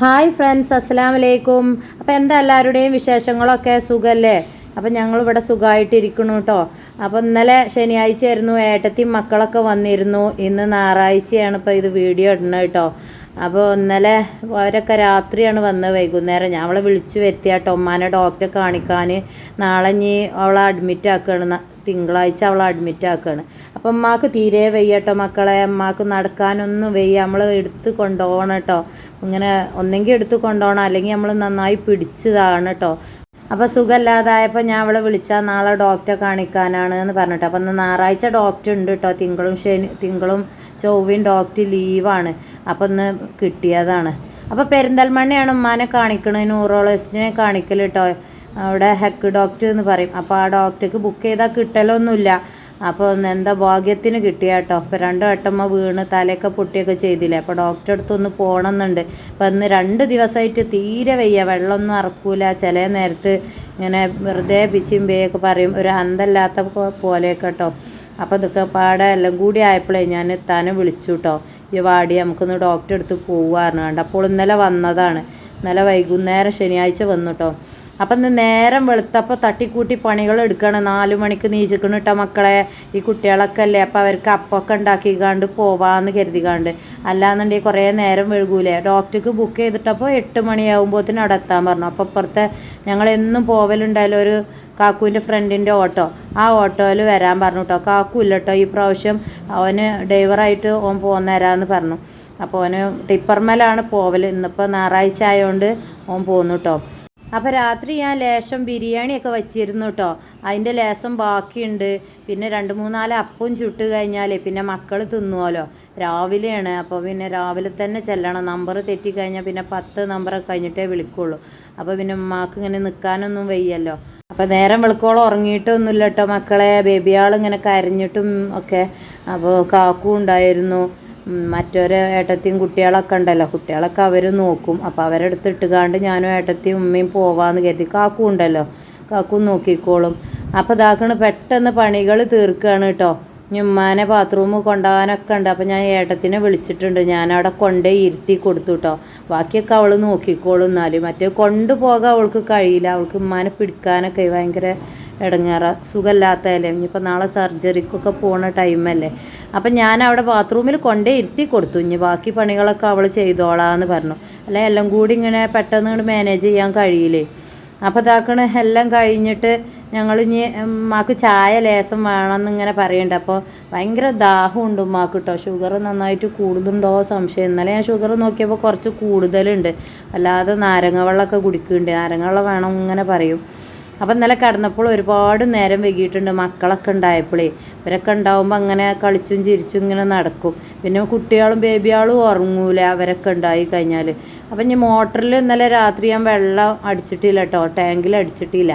Hi friends അസ്സലാം വലൈക്കും അപ്പോൾ എന്താ എല്ലാവരുടെയും വിശേഷങ്ങളൊക്കെ? സുഖമല്ലേ അപ്പം ഞങ്ങളിവിടെ സുഖമായിട്ടിരിക്കണു കേട്ടോ അപ്പോൾ ഇന്നലെ ശനിയാഴ്ച ആയിരുന്നു ഏട്ടത്തി മക്കളൊക്കെ വന്നിരുന്നു. ഇന്ന് ഞായറാഴ്ചയാണ് ഇപ്പോൾ ഇത് വീഡിയോ ഇടുന്നത് കേട്ടോ അപ്പോൾ ഇന്നലെ അവരൊക്കെ രാത്രിയാണ് വന്നത് വൈകുന്നേരം. ഞാൻ അവളെ വിളിച്ചു വരുത്തിയ ഉമ്മാനെ ഡോക്ടറെ കാണിക്കാൻ നാളെ ഇനി അവളെ അഡ്മിറ്റ് ആക്കുകയാണ് തിങ്കളാഴ്ച അവളെ അഡ്മിറ്റ് ആക്കുകയാണ് അപ്പം അമ്മാക്ക് തീരെ വയ്യട്ടോ മക്കളെ. അമ്മാക്ക് നടക്കാനൊന്നും വയ്യ. നമ്മൾ എടുത്ത് കൊണ്ടുപോകണം കേട്ടോ. ഇങ്ങനെ ഒന്നെങ്കിൽ എടുത്ത് കൊണ്ടുപോകണം അല്ലെങ്കിൽ നമ്മൾ നന്നായി പിടിച്ചതാണ് കേട്ടോ. അപ്പോൾ സുഖമില്ലാതായപ്പോൾ ഞാൻ അവളെ വിളിച്ചാൽ നാളെ ഡോക്ടറെ കാണിക്കാനാണ് എന്ന് പറഞ്ഞിട്ട്. അപ്പം ഞായറാഴ്ച ഡോക്ടർ ഉണ്ട് കേട്ടോ. തിങ്കളും ശനി തിങ്കളും ചൊവ്വയും ഡോക്ടർ ലീവാണ് അപ്പം ഇന്ന് കിട്ടിയതാണ്. അപ്പോൾ പെരിന്തൽമണ്ണയാണ് ഉമ്മാനെ കാണിക്കണത്. ന്യൂറോളജിസ്റ്റിനെ കാണിക്കൽ കേട്ടോ. അവിടെ ഹെക്ക് ഡോക്ടർ എന്ന് പറയും. അപ്പോൾ ആ ഡോക്ടർക്ക് ബുക്ക് ചെയ്താൽ കിട്ടലൊന്നുമില്ല. അപ്പോൾ എന്താ ഭാഗ്യത്തിന് കിട്ടിയ കേട്ടോ. അപ്പോൾ രണ്ട് വട്ടമ്മ വീണ് തലയൊക്കെ പൊട്ടിയൊക്കെ ചെയ്തില്ലേ. അപ്പോൾ ഡോക്ടറെ അടുത്തൊന്ന് പോകണമെന്നുണ്ട് അപ്പോൾ ഇന്ന് രണ്ട് ദിവസമായിട്ട് തീരെ വയ്യ. വെള്ളമൊന്നും അറക്കൂല. ചില നേരത്ത് ഇങ്ങനെ വെറുതെ പിച്ചിയും പേയൊക്കെ പറയും. ഒരു അന്തല്ലാത്ത പോലെ കേട്ടോ. അപ്പോൾ ഇതൊക്കെ പാടെ എല്ലാം കൂടി ആയപ്പോഴേ ഞാൻ തന്നെ വിളിച്ചു കേട്ടോ. ഈ വാടി നമുക്കൊന്ന് ഡോക്ടറെ അടുത്ത് പോവാറുണ്ട് കണ്ട് അപ്പോൾ ഇന്നലെ വന്നതാണ്. ഇന്നലെ വൈകുന്നേരം ശനിയാഴ്ച വന്നു കേട്ടോ. അപ്പം ഇന്ന് നേരം വെളുത്തപ്പോൾ തട്ടിക്കൂട്ടി പണികൾ എടുക്കണം. നാല് മണിക്ക് നീച്ചിക്കണം കേട്ടോ മക്കളെ. ഈ കുട്ടികളൊക്കെ അല്ലേ അപ്പോൾ അവർക്ക് അപ്പമൊക്കെ ഉണ്ടാക്കിക്കാണ്ട് കരുതി കരുതിക്കാണ്ട്. അല്ലാന്നുണ്ടെങ്കിൽ കുറേ നേരം വഴുകൂലേ ഡോക്ടർക്ക് ബുക്ക് ചെയ്തിട്ടപ്പോൾ എട്ട് മണിയാകുമ്പോഴത്തേനും അവിടെ എത്താൻ പറഞ്ഞു. അപ്പോൾ ഇപ്പുറത്തെ ഞങ്ങളെന്നും പോവലുണ്ടായാലും ഒരു കാക്കുവിന്റെ ഫ്രണ്ടിന്റെ ഓട്ടോ ആ ഓട്ടോയിൽ വരാൻ പറഞ്ഞു കേട്ടോ കാക്കു ഇല്ല കേട്ടോ ഈ പ്രാവശ്യം അവന് ഡ്രൈവറായിട്ട് ഓൻ പോകുന്നേരാന്ന് പറഞ്ഞു. അപ്പോൾ അവന് ടിപ്പർമേലാണ് പോവൽ ഇന്നിപ്പോൾ ഞായറാഴ്ച ആയതുകൊണ്ട് ഓൻ പോന്നു കേട്ടോ അപ്പോൾ രാത്രി ഞാൻ ലേശം ബിരിയാണിയൊക്കെ വച്ചിരുന്നു കേട്ടോ അതിന്റെ ലേശം ബാക്കിയുണ്ട്. പിന്നെ രണ്ട് മൂന്നാൽ അപ്പം ചുട്ട് കഴിഞ്ഞാൽ പിന്നെ മക്കൾ തിന്നുമല്ലോ രാവിലെയാണ്. അപ്പോൾ പിന്നെ രാവിലെ തന്നെ ചെല്ലണം. നമ്പർ തെറ്റിക്കഴിഞ്ഞാൽ പിന്നെ പത്ത് നമ്പറൊക്കെ കഴിഞ്ഞിട്ടേ വിളിക്കുള്ളൂ. അപ്പോൾ പിന്നെ ഉമ്മാക്ക് ഇങ്ങനെ നിൽക്കാനൊന്നും വയ്യല്ലോ. അപ്പോൾ നേരം വെളുക്കോളം ഉറങ്ങിയിട്ടൊന്നുമില്ല കേട്ടോ മക്കളെ. ബേബിയാളിങ്ങനെ കരഞ്ഞിട്ടും ഒക്കെ. അപ്പോൾ കാക്കും ഉണ്ടായിരുന്നു. മറ്റൊരു ഏട്ടത്തിയും കുട്ടികളൊക്കെ ഉണ്ടല്ലോ. കുട്ടികളൊക്കെ അവർ നോക്കും. അപ്പോൾ അവരെടുത്ത് ഇട്ടുകാണ്ട് ഞാനും ഏട്ടത്തിയും ഉമ്മയും പോവാന്ന് കരുതി കാക്കും ഉണ്ടല്ലോ. കാക്കും നോക്കിക്കോളും. അപ്പോൾ ഇതാക്കണ് പെട്ടെന്ന് പണികൾ തീർക്കുകയാണ് കേട്ടോ ഉമ്മാനെ ബാത്റൂമ് കൊണ്ടുപോകാനൊക്കെ ഉണ്ട്. അപ്പോൾ ഞാൻ ഏട്ടത്തിനെ വിളിച്ചിട്ടുണ്ട്. ഞാൻ അവിടെ കൊണ്ടേ ഇരുത്തി കൊടുത്തു കേട്ടോ ബാക്കിയൊക്കെ അവൾ നോക്കിക്കോളും എന്നാലും. മറ്റേ കൊണ്ടുപോകാൻ അവൾക്ക് കഴിയില്ല. അവൾക്ക് ഉമ്മാനെ പിടിക്കാനൊക്കെ ഭയങ്കര ഇടങ്ങേറ സുഖമില്ലാത്തതല്ലേ? ഇനിയിപ്പോൾ നാളെ സർജറിക്കൊക്കെ പോണ ടൈമല്ലേ? അപ്പം ഞാൻ അവിടെ ബാത്റൂമിൽ കൊണ്ടേ ഇരുത്തി കൊടുത്തു. ഇനി ബാക്കി പണികളൊക്കെ അവൾ ചെയ്തോളാന്ന് പറഞ്ഞു. അല്ലെ എല്ലാം കൂടി ഇങ്ങനെ പെട്ടെന്ന് ഇങ്ങോട്ട് മാനേജ് ചെയ്യാൻ കഴിയില്ലേ? അപ്പോൾ ഇതാക്കണ എല്ലാം കഴിഞ്ഞിട്ട് ഞങ്ങൾ ഇനി ഉമ്മാക്ക് ചായ ലേസം വേണമെന്ന് ഇങ്ങനെ പറയുന്നുണ്ട് അപ്പോൾ ഭയങ്കര ദാഹമുണ്ട് ഉമ്മാക്ക് കേട്ടോ ഷുഗർ നന്നായിട്ട് കൂടുന്നുണ്ടോ സംശയം. ഇന്നലെ ഞാൻ ഷുഗർ നോക്കിയപ്പോൾ കുറച്ച് കൂടുതലുണ്ട്. അല്ലാതെ നാരങ്ങ വെള്ളമൊക്കെ കുടിക്കുന്നുണ്ട്. നാരങ്ങ വെള്ളം വേണം ഇങ്ങനെ പറയും. അപ്പം ഇന്നലെ കിടന്നപ്പോൾ ഒരുപാട് നേരം വൈകിയിട്ടുണ്ട്. മക്കളൊക്കെ ഉണ്ടായപ്പോഴേ ഇവരൊക്കെ ഉണ്ടാവുമ്പോൾ അങ്ങനെ കളിച്ചും ചിരിച്ചും ഇങ്ങനെ നടക്കും. പിന്നെ കുട്ടികളും ബേബിയാളും ഉറങ്ങൂല അവരൊക്കെ ഉണ്ടായി കഴിഞ്ഞാൽ അപ്പം ഇനി മോട്ടറിൽ ഇന്നലെ രാത്രി ഞാൻ വെള്ളം അടിച്ചിട്ടില്ല കേട്ടോ ടാങ്കിൽ അടിച്ചിട്ടില്ല.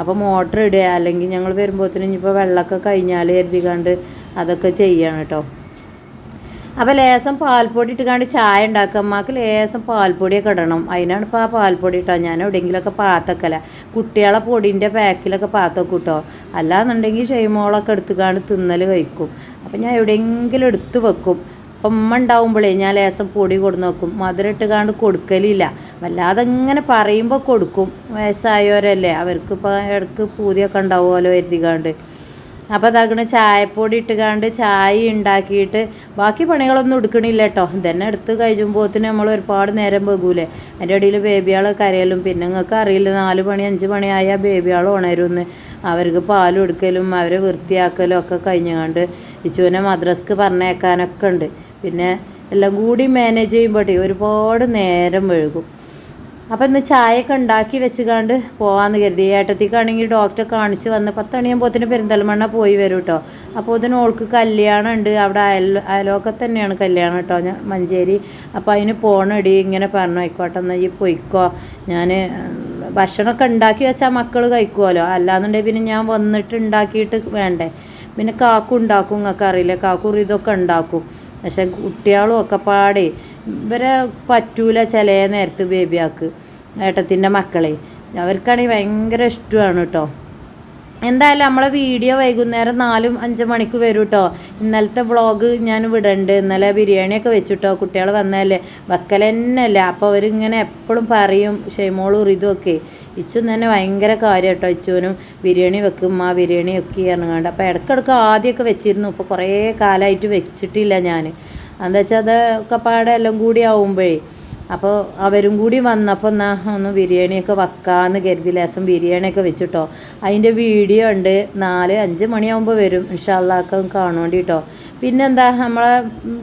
അപ്പോൾ മോട്ടർ ഇടുക അല്ലെങ്കിൽ ഞങ്ങൾ വരുമ്പോഴത്തേനും ഇനിയിപ്പോൾ വെള്ളമൊക്കെ കഴിഞ്ഞാൽ കരുതിക്കാണ്ട് അതൊക്കെ ചെയ്യണം കേട്ടോ അപ്പോൾ ലേസം പാൽപ്പൊടി ഇട്ടുകൊണ്ട് ചായ ഉണ്ടാക്കുക. അമ്മയ്ക്ക് ലേസം പാൽപ്പൊടിയൊക്കെ ഇടണം. അതിനാണ് ഇപ്പോൾ ആ പാൽപ്പൊടി ഇട്ടോ. ഞാൻ എവിടെയെങ്കിലുമൊക്കെ പാത്തക്കല കുട്ടികളെ പൊടിന്റെ പാക്കിലൊക്കെ പാത്തൊക്കെ ഇട്ടോ. അല്ലാന്നുണ്ടെങ്കിൽ ഷെയ്മോളൊക്കെ എടുത്തുകൊണ്ട് തിന്നൽ കഴിക്കും. അപ്പം ഞാൻ എവിടെയെങ്കിലും എടുത്ത് വെക്കും. അപ്പം ഉമ്മ ഉണ്ടാവുമ്പോഴേ ഞാൻ ലേസം പൊടി കൊടുന്ന് വെക്കും. മധുരം ഇട്ടുകാണ്ട് കൊടുക്കലില്ല. വല്ലാതെ ഇങ്ങനെ പറയുമ്പോൾ കൊടുക്കും. വയസ്സായവരല്ലേ. അവർക്ക് ഇപ്പോൾ ഇടയ്ക്ക് പൂതിയൊക്കെ ഉണ്ടാവുമല്ലോ എഴുതിക്കാണ്ട് അപ്പോൾ അതാക്കണ ചായപ്പൊടി ഇട്ടുകാണ്ട് ചായ ഉണ്ടാക്കിയിട്ട് ബാക്കി പണികളൊന്നും എടുക്കണില്ല കേട്ടോ ഇതന്നെ എടുത്ത് കഴിച്ചുമ്പോഴത്തിന് നമ്മൾ ഒരുപാട് നേരം പോകൂലേ അതിന്റെ ഇടയിൽ ബേബിയാൾ കരയലും. പിന്നെ നിങ്ങൾക്ക് അറിയില്ല നാല് മണി അഞ്ച് മണിയായാൽ ബേബിയാൾ ഉണരുമെന്ന് അവർക്ക് പാൽ കൊടുക്കലും അവരെ വൃത്തിയാക്കലും ഒക്കെ കഴിഞ്ഞുകൊണ്ട് ഇച്ചുവിനെ മദ്രസ്ക്ക് പറഞ്ഞേക്കാനൊക്കെ ഉണ്ട്. പിന്നെ എല്ലാം കൂടി മാനേജ് ചെയ്യുമ്പോഴേ ഒരുപാട് നേരം വഴുകും അപ്പം ഇന്ന് ചായയൊക്കെ ഉണ്ടാക്കി വെച്ചുകാണ്ട് പോകാമെന്ന് കരുതി. ഏട്ടത്തിക്കാണെങ്കിൽ ഡോക്ടറെ കാണിച്ച് വന്ന് പത്ത് മണിയാകുമ്പോഴത്തേന് പെരിന്തൽമണ്ണ പോയി വരും കേട്ടോ അപ്പോൾ ഇതിന് ഓൾക്ക് കല്യാണം ഉണ്ട് അവിടെ അയൽ അയലോക്കെ തന്നെയാണ് കല്യാണം കേട്ടോ ഞാൻ മഞ്ചേരി. അപ്പോൾ അതിന് പോണടി. ഇങ്ങനെ പറഞ്ഞു. ആയിക്കോട്ടെ എന്നാൽ ഈ പൊയ്ക്കോ. ഞാൻ ഭക്ഷണമൊക്കെ ഉണ്ടാക്കി വെച്ചാൽ മക്കൾ കഴിക്കുമല്ലോ അല്ലാന്നുണ്ടെങ്കിൽ പിന്നെ ഞാൻ വന്നിട്ട് ഉണ്ടാക്കിയിട്ട് വേണ്ടേ? പിന്നെ കാക്കു ഉണ്ടാക്കും. നിങ്ങൾക്ക് അറിയില്ല? കാക്കൂർ ഇതൊക്കെ ഉണ്ടാക്കും. പക്ഷെ കുട്ടികളും ഒക്കെ പാടേ ഇവരെ പറ്റൂല ചില നേരത്ത് ബേബിയാക്ക്. ഏട്ടത്തിന്റെ മക്കളെ. അവർക്കാണെങ്കിൽ ഭയങ്കര ഇഷ്ടമാണ് കേട്ടോ. എന്തായാലും നമ്മളെ വീഡിയോ വൈകുന്നേരം നാലും അഞ്ച് മണിക്ക് വരും കേട്ടോ ഇന്നലത്തെ വ്ളോഗ് ഞാൻ വിടണ്ട്. ഇന്നലെ ബിരിയാണിയൊക്കെ വെച്ചിട്ടോ കുട്ടികൾ വന്നതല്ലേ? വക്കൽ തന്നെയല്ല അപ്പോൾ അവരിങ്ങനെ എപ്പോഴും പറയും ഷെയ്മോളും ഇതുമൊക്കെ ഇച്ചും തന്നെ ഭയങ്കര കാര്യം കേട്ടോ ഇച്ചുവിനും. ബിരിയാണി വെക്കും ആ ബിരിയാണി ഒക്കെ ഇറങ്ങാണ്ട് അപ്പോൾ ഇടയ്ക്കിടയ്ക്ക് ആദ്യമൊക്കെ വെച്ചിരുന്നു. ഇപ്പോൾ കുറേ കാലമായിട്ട് വെച്ചിട്ടില്ല ഞാൻ. എന്താ വെച്ചാൽ അതൊക്കെ പാടെ എല്ലാം കൂടി ആവുമ്പോഴേ അപ്പോൾ അവരും കൂടി വന്നപ്പോൾ എന്നാ ഒന്ന് ബിരിയാണിയൊക്കെ വെക്കാമെന്ന് കരുതി ലേസം ബിരിയാണിയൊക്കെ വെച്ചിട്ടോ. അതിന്റെ വീഡിയോ ഉണ്ട്. നാല് അഞ്ച് മണിയാകുമ്പോൾ വരും. ഇൻഷാല്ലാക്ക കാണുവേണ്ടി കേട്ടോ പിന്നെന്താ നമ്മളെ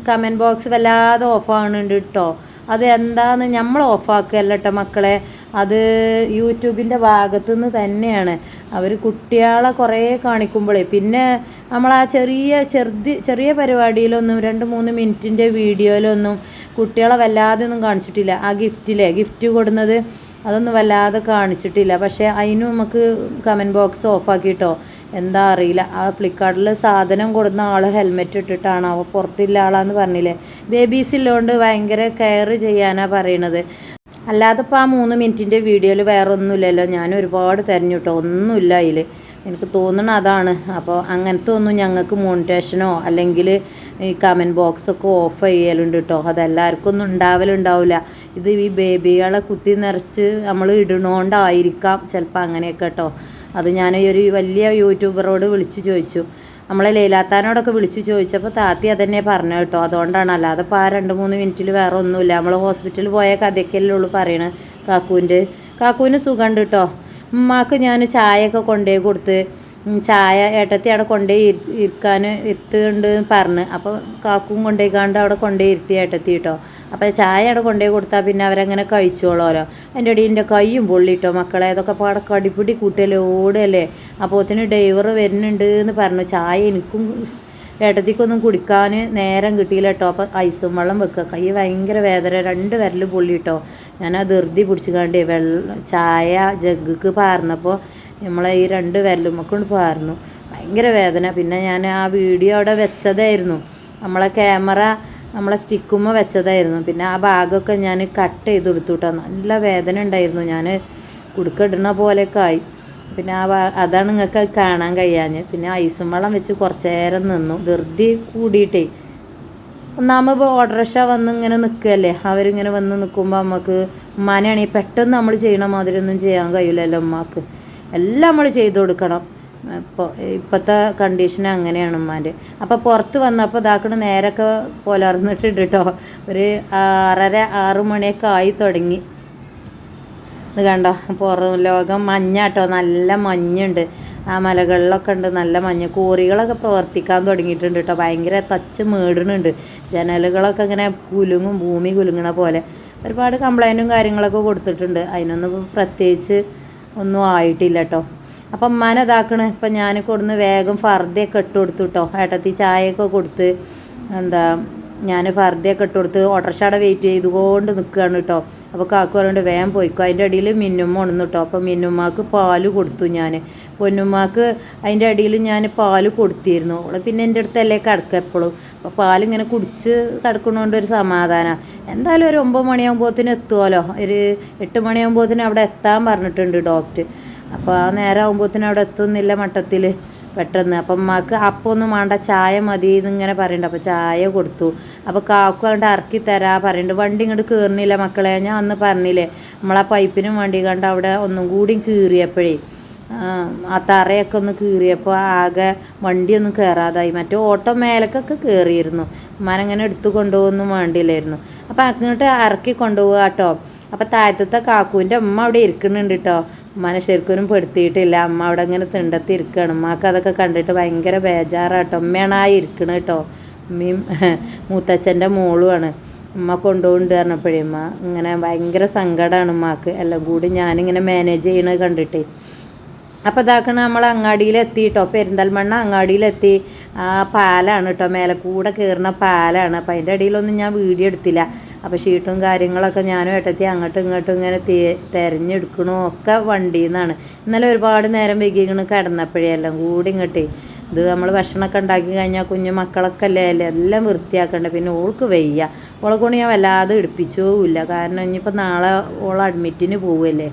കമന്റ് ബോക്സ് വല്ലാതെ ഓഫാകുന്നുണ്ട് കേട്ടോ അത് എന്താന്ന് നമ്മൾ ഓഫാക്കുകയല്ല കേട്ടോ മക്കളെ. അത് യൂട്യൂബിന്റെ ഭാഗത്തു നിന്ന് തന്നെയാണ്. അവർ കുട്ടികളെ കുറേ കാണിക്കുമ്പോഴേ പിന്നെ നമ്മൾ ആ ചെറിയ ചെറുതി ചെറിയ പരിപാടിയിലൊന്നും രണ്ട് മൂന്ന് മിനിറ്റിന്റെ വീഡിയോയിലൊന്നും കുട്ടികളെ വല്ലാതെ ഒന്നും കാണിച്ചിട്ടില്ല. ആ ഗിഫ്റ്റിലെ ഗിഫ്റ്റ് കൊടുന്നത് അതൊന്നും വല്ലാതെ കാണിച്ചിട്ടില്ല. പക്ഷേ അതിനും നമുക്ക് കമന്റ് ബോക്സ് ഓഫാക്കിയിട്ടോ എന്താ അറിയില്ല. ആ ഫ്ലിപ്കാർട്ടിൽ സാധനം കൊടുക്കുന്ന ആൾ ഹെൽമെറ്റ് ഇട്ടിട്ടാണ്. അവ പുറത്തില്ല ആളാന്ന് പറഞ്ഞില്ലേ? ബേബീസ് ഉള്ളതുകൊണ്ട് ഭയങ്കര കെയർ ചെയ്യാനാണ് പറയണത്. അല്ലാതെ ഇപ്പോൾ ആ മൂന്ന് മിനിറ്റിന്റെ വീഡിയോയിൽ വേറെ ഒന്നുമില്ലല്ലോ ഞാൻ ഒരുപാട് തിരഞ്ഞു കേട്ടോ ഒന്നുമില്ല അതിൽ എനിക്ക് തോന്നണ അതാണ്. അപ്പോൾ അങ്ങനത്തെ ഒന്നും ഞങ്ങൾക്ക് മോണിറ്റേഷനോ അല്ലെങ്കിൽ ഈ കമന്റ് ബോക്സൊക്കെ ഓഫ് ചെയ്യലുണ്ട് കേട്ടോ അതെല്ലാവർക്കും ഒന്നും ഉണ്ടാവലുണ്ടാവില്ല ഇത് ഈ ബേബികളെ കുത്തി നിറച്ച് നമ്മൾ ഇടണോണ്ടായിരിക്കാം ചിലപ്പോൾ അങ്ങനെയൊക്കെ കേട്ടോ അത് ഞാൻ ഒരു വലിയ യൂട്യൂബറോട് വിളിച്ചു ചോദിച്ചു. നമ്മളെ ലീലാത്താനോടൊക്കെ വിളിച്ചു ചോദിച്ചപ്പോൾ താത്തി അതന്നെ പറഞ്ഞു കേട്ടോ. അതുകൊണ്ടാണ് അല്ലാതെ ഇപ്പോൾ ആ രണ്ട് മൂന്ന് മിനിറ്റിൽ വേറെ ഒന്നുമില്ല. നമ്മൾ ഹോസ്പിറ്റലിൽ പോയ കഥയ്ക്കല്ലേ ഉള്ളൂ പറയണത് കാക്കൂന്റെ കാക്കൂന് സുഖമുണ്ട് കേട്ടോ ഉമ്മാക്ക് ഞാൻ ചായയൊക്കെ കൊണ്ടുപോയി കൊടുത്ത്. ചായ ഏട്ടത്തി അവിടെ കൊണ്ടുപോയി ഇരി- ഇരിക്കാൻ ഇരുത്തുണ്ട് പറഞ്ഞ്. അപ്പോൾ കാക്കും കൊണ്ടുപോയിക്കാണ്ട് അവിടെ കൊണ്ടുപോയി ഇരുത്തി ഏട്ടത്തി കേട്ടോ അപ്പോൾ ചായ അവിടെ കൊണ്ടുപോയി കൊടുത്താൽ പിന്നെ അവരങ്ങനെ കഴിച്ചോളോലോ. അതിന്റെ ഇടയിൽ എന്റെ പൊള്ളി പൊള്ളിട്ടോ മക്കളെ. അതൊക്കെ പാടെ കടിപ്പിടി കൂട്ടല്ലേ ഓടല്ലേ അപ്പോൾ അതിന് ഡ്രൈവർ വരുന്നുണ്ട് എന്ന് പറഞ്ഞു. ചായ എനിക്കും ഏട്ടത്തിക്കൊന്നും കുടിക്കാൻ നേരം കിട്ടിയില്ല കേട്ടോ അപ്പോൾ ഐസും വെള്ളം വെക്കുക. കൈ ഭയങ്കര വേദന. രണ്ട് വിരൽ പൊള്ളിട്ടോ ഞാൻ ആ ധൃതി പിടിച്ചു കണ്ടേ വെള്ളം ചായ ജഗ്ഗിക്ക് പാർന്നപ്പോൾ നമ്മളെ ഈ രണ്ട് വിരലുമൊക്കെ കൊണ്ട് പാർന്നു. ഭയങ്കര വേദന. പിന്നെ ഞാൻ ആ വീഡിയോ അവിടെ വെച്ചതായിരുന്നു. നമ്മളെ ക്യാമറ നമ്മളെ സ്റ്റിക്കുമ്മ വെച്ചതായിരുന്നു. പിന്നെ ആ ഭാഗമൊക്കെ ഞാൻ കട്ട് ചെയ്ത് കൊടുത്തു നല്ല വേദന ഉണ്ടായിരുന്നു. ഞാൻ കുടുക്കിടുന്ന പോലെയൊക്കെ ആയി. പിന്നെ ആ അതാണ് നിങ്ങൾക്ക് കാണാൻ കഴിയാഞ്ഞ് പിന്നെ ഐസും വെള്ളം വെച്ച് കുറച്ച് നേരം നിന്നു. ധൃതി കൂടിയിട്ടേ. ഒന്നാമത് ഓട്ടോറിക്ഷ വന്ന് ഇങ്ങനെ നിൽക്കുകയല്ലേ? അവരിങ്ങനെ വന്ന് നിൽക്കുമ്പോൾ നമുക്ക് ഉമ്മാനാണെങ്കിൽ പെട്ടെന്ന് നമ്മൾ ചെയ്യണ മാതിരി ഒന്നും ചെയ്യാൻ കഴിയില്ലല്ലോ ഉമ്മാക്ക്. എല്ലാം നമ്മൾ ചെയ്തു കൊടുക്കണം. ഇപ്പോൾ ഇപ്പോഴത്തെ കണ്ടീഷൻ അങ്ങനെയാണ് ഉമ്മാന്റെ അപ്പോൾ പുറത്ത് വന്നപ്പോൾ ഇതാക്കണ നേരൊക്കെ പുലർന്നിട്ടുണ്ട് കേട്ടോ ഒരു ആറര ആറു മണിയൊക്കെ ആയി തുടങ്ങി. ഇത് കണ്ടോ? പുറം ലോകം മഞ്ഞാട്ടോ. നല്ല മഞ്ഞുണ്ട്. ആ മലകളിലൊക്കെ ഉണ്ട് നല്ല മഞ്ഞ്. കോറികളൊക്കെ പ്രവർത്തിക്കാൻ തുടങ്ങിയിട്ടുണ്ട് കേട്ടോ ഭയങ്കര തച്ച് മേടുന്നുണ്ട് ജനലുകളൊക്കെ ഇങ്ങനെ കുലുങ്ങും ഭൂമി കുലുങ്ങണ പോലെ. ഒരുപാട് കംപ്ലൈന്റും കാര്യങ്ങളൊക്കെ കൊടുത്തിട്ടുണ്ട്. അതിനൊന്നും പ്രത്യേകിച്ച് ഒന്നും ആയിട്ടില്ല കേട്ടോ അപ്പം ഉമ്മാനെ ഇതാക്കണേ. ഇപ്പം ഞാൻ കൊടുന്ന് വേഗം ഫർദയൊക്കെ ഇട്ട് കൊടുത്തു കേട്ടോ ഏട്ടത്തി ചായയൊക്കെ കൊടുത്ത് എന്താ ഞാൻ ഫർദയൊക്കെ ഇട്ട് കൊടുത്ത് ഓട്ടർഷാടെ വെയിറ്റ് ചെയ്തുകൊണ്ട് നിൽക്കുകയാണ് കേട്ടോ അപ്പോൾ കാക്കു പറയുന്നുണ്ട് വേഗം പോയിക്കോ. അതിന്റെ ഇടയിൽ മിന്നുമ്മ ഉണന്നു കേട്ടോ അപ്പോൾ മിന്നുമ്മക്ക് പാൽ കൊടുത്തു ഞാൻ പൊന്നുമ്മക്ക് അതിന്റെ അടിയിൽ ഞാൻ പാൽ കൊടുത്തിരുന്നു. അവളെ പിന്നെ എന്റെ അടുത്തല്ലേ കിടക്കുക എപ്പോഴും. അപ്പോൾ പാലിങ്ങനെ കുടിച്ച് കിടക്കണോണ്ട് ഒരു സമാധാനമാണ് എന്തായാലും ഒരു ഒമ്പത് മണിയാകുമ്പോഴത്തേന് എത്തുമല്ലോ ഒരു എട്ട് മണിയാകുമ്പോഴത്തേന് അവിടെ എത്താൻ പറഞ്ഞിട്ടുണ്ട് ഡോക്ടർ. അപ്പോൾ ആ നേരം ആകുമ്പോഴത്തേനും അവിടെ എത്തുന്നില്ല മട്ടത്തിൽ പെട്ടെന്ന്. അപ്പം അമ്മയ്ക്ക് അപ്പം ഒന്നും വേണ്ട ചായ മതി എന്നിങ്ങനെ പറയുന്നുണ്ട് അപ്പോൾ ചായ കൊടുത്തു. അപ്പോൾ കാക്കു അങ്ങോട്ട് ഇറക്കി തരാ പറയുന്നുണ്ട് വണ്ടി ഇങ്ങോട്ട് കയറുന്നില്ല മക്കളെ. ഞാൻ അന്ന് പറഞ്ഞില്ലേ നമ്മളാ പൈപ്പിനും വണ്ടി കണ്ട് അവിടെ ഒന്നും കൂടി കീറിയപ്പോഴേ. ആ, തറയൊക്കെ ഒന്ന് കീറിയപ്പോൾ ആകെ വണ്ടിയൊന്നും കയറാതായി മറ്റേ ഓട്ടോ മേലക്കൊക്കെ കയറിയിരുന്നു ഉമ്മാനങ്ങനെ എടുത്തു കൊണ്ടുപോകൊന്നും വേണ്ടിയില്ലായിരുന്നു. അപ്പോൾ അങ്ങോട്ട് ഇറക്കി കൊണ്ടുപോകുക കേട്ടോ അപ്പോൾ താഴത്തത്തെ കാക്കുവിന്റെ അമ്മ അവിടെ ഇരിക്കുന്നുണ്ട് കേട്ടോ ഉമ്മാനെ ശരിക്കും പെടുത്തിയിട്ടില്ല. അമ്മ അവിടെ ഇങ്ങനെ തിണ്ടത്തി ഇരിക്കുകയാണ് ഉമ്മാക്ക് അതൊക്കെ കണ്ടിട്ട് ഭയങ്കര ബേജാറാട്ടോ ഉമ്മയാണ് ആ ഇരിക്കണ കേട്ടോ ഉമ്മയും മൂത്തച്ഛന്റെ മോളുമാണ്. ഉമ്മ കൊണ്ടുപോകുന്നുണ്ട് പറഞ്ഞപ്പോഴേ ഉമ്മ ഇങ്ങനെ ഭയങ്കര സങ്കടമാണ് ഉമ്മാക്ക്. എല്ലാം കൂടി ഞാനിങ്ങനെ മാനേജ് ചെയ്യണത് കണ്ടിട്ടേ. അപ്പോൾ ഇതാക്കണ നമ്മൾ അങ്ങാടിയിലെത്തി കേട്ടോ പെരിന്തൽമണ്ണ അങ്ങാടിയിലെത്തി. ആ പാലാണ് കേട്ടോ മേലെ കൂടെ കയറുന്ന പാലാണ്. അപ്പോൾ അതിന്റെ ഇടയിലൊന്നും ഞാൻ വീഡിയോ എടുത്തില്ല. അപ്പോൾ ഷീട്ടും കാര്യങ്ങളൊക്കെ ഞാനും ഏട്ടത്തി അങ്ങോട്ടും ഇങ്ങോട്ടും ഇങ്ങനെ തിരഞ്ഞെടുക്കണു ഒക്കെ വണ്ടിയിൽ നിന്നാണ് ഇന്നലെ ഒരുപാട് നേരം വൈകിക്കണ് കിടന്നപ്പോഴേ എല്ലാം കൂടി ഇങ്ങോട്ടേ ഇത് നമ്മൾ ഭക്ഷണമൊക്കെ ഉണ്ടാക്കി കഴിഞ്ഞാൽ കുഞ്ഞു മക്കളൊക്കെ അല്ലേ അല്ലേ എല്ലാം വൃത്തിയാക്കണ്ടേ. പിന്നെ ഓൾക്ക് വയ്യ. ഓളെ കൊണ്ട് ഞാൻ വല്ലാതെ എടുപ്പിച്ചോവില്ല കാരണം ഇനിയിപ്പോൾ നാളെ ഓൾ അഡ്മിറ്റിന് പോവുമല്ലേ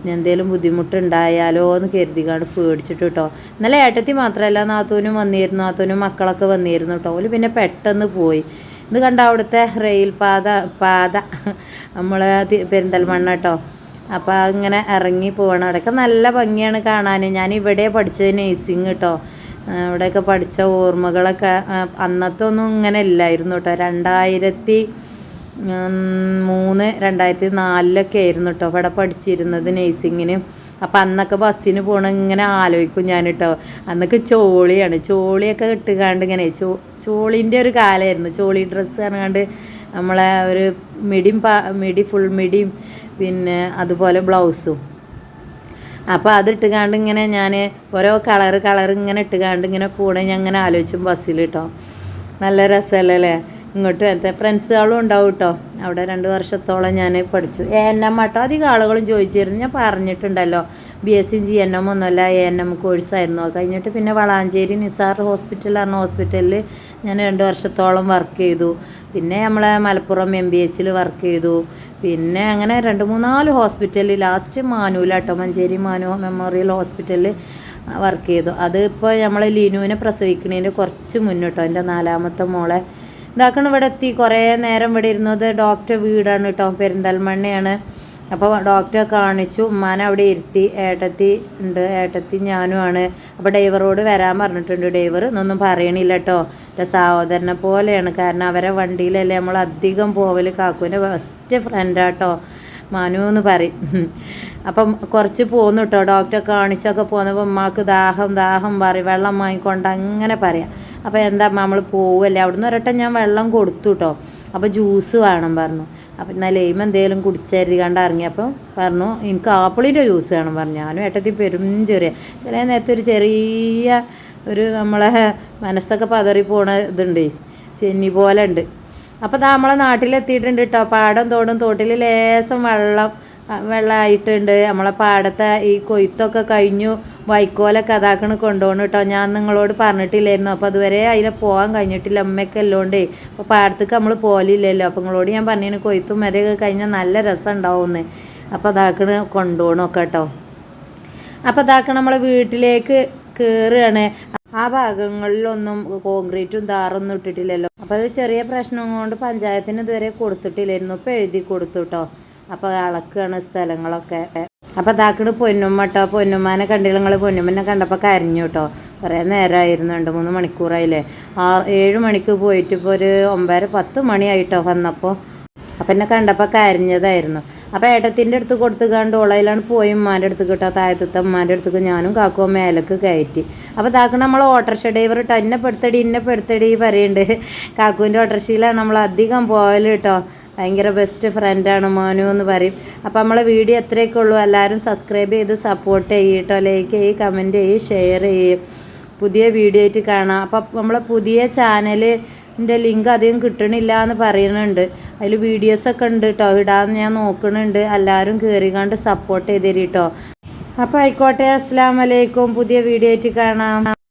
ഇനി എന്തെങ്കിലും ബുദ്ധിമുട്ടുണ്ടായാലോ എന്ന് കരുതിക്കാണ്ട് പേടിച്ചിട്ട് കേട്ടോ ഇന്നലെ ഏട്ടത്തി മാത്രമല്ല നാത്തൂനും വന്നിരുന്നു. നാത്തൂനും മക്കളൊക്കെ വന്നിരുന്നു കേട്ടോ ഓൽ പിന്നെ പെട്ടെന്ന് പോയി. ഇത് കണ്ട അവിടുത്തെ റെയിൽ പാത പാത നമ്മളെ പെരിന്തൽമണ്ണ കേട്ടോ അപ്പോൾ അങ്ങനെ ഇറങ്ങി പോകണം അവിടെയൊക്കെ നല്ല ഭംഗിയാണ് കാണാൻ ഞാൻ ഇവിടെ പഠിച്ചത് നേഴ്സിങ് കേട്ടോ ഇവിടെയൊക്കെ പഠിച്ച ഓർമ്മകളൊക്കെ അന്നത്തെ ഒന്നും ഇങ്ങനെ ഇല്ലായിരുന്നു കേട്ടോ രണ്ടായിരത്തി മൂന്ന് രണ്ടായിരത്തി നാലിലൊക്കെ ആയിരുന്നു കേട്ടോ അവിടെ പഠിച്ചിരുന്നത് നേഴ്സിങ്ങിന്. അപ്പം അന്നൊക്കെ ബസ്സിന് പോകണ ഇങ്ങനെ ആലോചിക്കും ഞാൻ കേട്ടോ അന്നൊക്കെ ചോളിയാണ്. ചോളിയൊക്കെ ഇട്ടുകാണ്ട് ഇങ്ങനെ ചോ ചോളിന്റെ ഒരു കാലമായിരുന്നു. ചോളി ഡ്രസ്സ് പറഞ്ഞാണ്ട് നമ്മളെ ഒരു മിടിയും പാ മിടി ഫുൾ മിടിയും പിന്നെ അതുപോലെ ബ്ലൗസും. അപ്പോൾ അത് ഇട്ടുകാണ്ട് ഇങ്ങനെ ഞാൻ ഓരോ കളർ കളർ ഇങ്ങനെ ഇട്ടുകാണ്ട് ഇങ്ങനെ പോകണേ ഞാൻ ഇങ്ങനെ ആലോചിച്ചും ബസ്സിൽ കേട്ടോ നല്ല രസമല്ലേ ഇങ്ങോട്ട് വരത്തെ ഫ്രണ്ട്സുകളും ഉണ്ടാവും കേട്ടോ അവിടെ രണ്ട് വർഷത്തോളം ഞാൻ പഠിച്ചു. എ എൻ എം ആട്ടോ? അധികം ആളുകളും ചോദിച്ചിരുന്നു. ഞാൻ പറഞ്ഞിട്ടുണ്ടല്ലോ. B S C G N M ഒന്നുമല്ല എ എൻ എം കോഴ്സായിരുന്നു കഴിഞ്ഞിട്ട് പിന്നെ വളാഞ്ചേരി നിസാർ ഹോസ്പിറ്റൽ പറഞ്ഞ ഹോസ്പിറ്റലിൽ ഞാൻ രണ്ട് വർഷത്തോളം വർക്ക് ചെയ്തു. പിന്നെ നമ്മളെ മലപ്പുറം എം ബി എച്ചിൽ വർക്ക് ചെയ്തു. പിന്നെ അങ്ങനെ രണ്ട് മൂന്നാൽ ഹോസ്പിറ്റലിൽ ലാസ്റ്റ് മാനൂലാട്ടോ മഞ്ചേരി മാനു മെമ്മോറിയൽ ഹോസ്പിറ്റലിൽ വർക്ക് ചെയ്തു. അത് നമ്മൾ ലിനുവിനെ പ്രസവിക്കുന്നതിന്റെ കുറച്ച് മുന്നോട്ടോ എന്റെ നാലാമത്തെ മോളെ ഇതാക്കണം ഇവിടെ എത്തി. കുറേ നേരം ഇവിടെ ഇരുന്നത് ഡോക്ടർ വീടാണ് കേട്ടോ പെരിന്തൽമണ്ണയാണ്. അപ്പോൾ ഡോക്ടറെ കാണിച്ചു. ഉമ്മാനെ അവിടെ ഇരുത്തി. ഏട്ടത്തി ഉണ്ട്. ഏട്ടത്തി ഞാനുമാണ് അപ്പോൾ ഡ്രൈവറോട് വരാൻ പറഞ്ഞിട്ടുണ്ട് ഡ്രൈവർ എന്നൊന്നും പറയണില്ല കേട്ടോ എന്റെ സഹോദരനെ പോലെയാണ്. കാരണം അവരെ വണ്ടിയിലല്ലേ നമ്മൾ അധികം പോവൽ കാക്കുവിന്റെ ഫസ്റ്റ് ഫ്രണ്ടാട്ടോ മനു എന്ന് പറയും. അപ്പം കുറച്ച് പോന്നു കേട്ടോ ഡോക്ടറെ കാണിച്ചൊക്കെ പോന്നപ്പോൾ ഉമ്മാക്ക് ദാഹം ദാഹം പറയും. വെള്ളം വാങ്ങിക്കൊണ്ട് അങ്ങനെ പറയാം. അപ്പോൾ എന്താ നമ്മൾ പോവല്ലേ? അവിടുന്ന് ഒരട്ടം ഞാൻ വെള്ളം കൊടുത്തു കേട്ടോ അപ്പോൾ ജ്യൂസ് വേണം പറഞ്ഞു. അപ്പം എന്നാൽ ലൈം എന്തെങ്കിലും കുടിച്ചരുതി കണ്ട് ഇറങ്ങിയപ്പോൾ പറഞ്ഞു എനിക്ക് ആപ്പിളിന്റെ ജ്യൂസ് വേണം പറഞ്ഞു. ഞാനും ഏട്ടത്തി പെരും ചെറിയ ചില നേരത്തെ ഒരു ചെറിയ ഒരു നമ്മളെ മനസ്സൊക്കെ പതറി പോണ ഇതുണ്ട്. ചെന്നി പോലെ ഉണ്ട്. അപ്പോൾ നമ്മളെ നാട്ടിലെത്തിയിട്ടുണ്ട് കേട്ടോ പാടം തോടും തോട്ടിൽ ലേശം വെള്ളം വെള്ളമായിട്ടുണ്ട് നമ്മളെ പാടത്തെ ഈ കൊയ്ത്തൊക്കെ കഴിഞ്ഞു. വൈക്കോലൊക്കെ അതാക്കണ് കൊണ്ടുപോകണം കേട്ടോ. ഞാൻ നിങ്ങളോട് പറഞ്ഞിട്ടില്ലായിരുന്നു. അപ്പോൾ അതുവരെ അതിനെ പോകാൻ കഴിഞ്ഞിട്ടില്ല. അമ്മയൊക്കെ അല്ലോണ്ടേ അപ്പോൾ പാടത്തേക്ക് നമ്മൾ പോലില്ലല്ലോ അപ്പോൾ നിങ്ങളോട് ഞാൻ പറഞ്ഞു കൊയ്ത്തും വരെയൊക്കെ കഴിഞ്ഞാൽ നല്ല രസം ഉണ്ടാവുമെന്ന് അപ്പോൾ അതാക്കണ് കൊണ്ടുപോകണമൊക്കെ കേട്ടോ. അപ്പോൾ അതാക്കണ നമ്മളെ വീട്ടിലേക്ക് കയറുകയാണ് ആ ഭാഗങ്ങളിലൊന്നും കോൺക്രീറ്റും താറൊന്നും ഇട്ടിട്ടില്ലല്ലോ. അപ്പോൾ അത് ചെറിയ പ്രശ്നം കൊണ്ട് പഞ്ചായത്തിന് ഇതുവരെ കൊടുത്തിട്ടില്ലായിരുന്നു. ഇപ്പോൾ എഴുതി കൊടുത്തു കേട്ടോ. അപ്പോൾ അളക്കുകയാണ് സ്ഥലങ്ങളൊക്കെ. അപ്പോൾ താക്കട് പൊന്നുമ്മ കേട്ടോ പൊന്നുമ്മാനെ കണ്ടില്ല? നിങ്ങൾ പൊന്നുമ്മനെ കണ്ടപ്പോൾ കരഞ്ഞു കേട്ടോ കുറേ നേരമായിരുന്നു രണ്ട് മൂന്ന് മണിക്കൂറായില്ലേ. ആ ഏഴ് മണിക്ക് പോയിട്ട് ഇപ്പോൾ ഒരു ഒമ്പതര പത്ത് മണിയായിട്ടോ വന്നപ്പോൾ അപ്പം എന്നെ കണ്ടപ്പോൾ കരഞ്ഞതായിരുന്നു. അപ്പോൾ ഏട്ടത്തിന്റെ അടുത്ത് കൊടുത്ത് കണ്ട് ഓളയിലാണ് പോയി ഉമ്മാന്റെ അടുത്ത് കിട്ടാ. താഴത്തത്തെ ഉമ്മാന്റെ അടുത്തേക്ക് ഞാനും കാക്കോ മേലക്ക് കയറ്റി. അപ്പോൾ താക്കണ നമ്മൾ ഓട്ടോറിക്ഷ ഡ്രൈവർ ഇട്ടോ എന്നെ പെടുത്തടി എന്നെ പെടുത്തടി പറയുന്നുണ്ട് കാക്കുവിന്റെ ഓട്ടോറിക്ഷയിലാണ് നമ്മൾ അധികം പോകൽ കേട്ടോ ഭയങ്കര ബെസ്റ്റ് ഫ്രണ്ടാണ് മോനു എന്ന് പറയും. അപ്പോൾ നമ്മളെ വീഡിയോ എത്രയൊക്കെ ഉള്ളൂ. എല്ലാവരും സബ്സ്ക്രൈബ് ചെയ്ത് സപ്പോർട്ട് ചെയ്യും കേട്ടോ ലൈക്ക് ചെയ്യും കമന്റ് ചെയ്യും ഷെയർ ചെയ്യും. പുതിയ വീഡിയോ ആയിട്ട് കാണാം. അപ്പം നമ്മളെ പുതിയ ചാനലിന്റെ ലിങ്ക് അധികം കിട്ടണില്ല എന്ന് പറയുന്നുണ്ട്. അതിൽ വീഡിയോസൊക്കെ ഉണ്ട് കേട്ടോ ഇടാന്ന് ഞാൻ നോക്കുന്നുണ്ട്. എല്ലാവരും കയറി കണ്ട് സപ്പോർട്ട് ചെയ്ത് തരും കേട്ടോ അപ്പോൾ ആയിക്കോട്ടെ. അസ്സാം വലൈക്കും പുതിയ വീഡിയോ ആയിട്ട് കാണാം.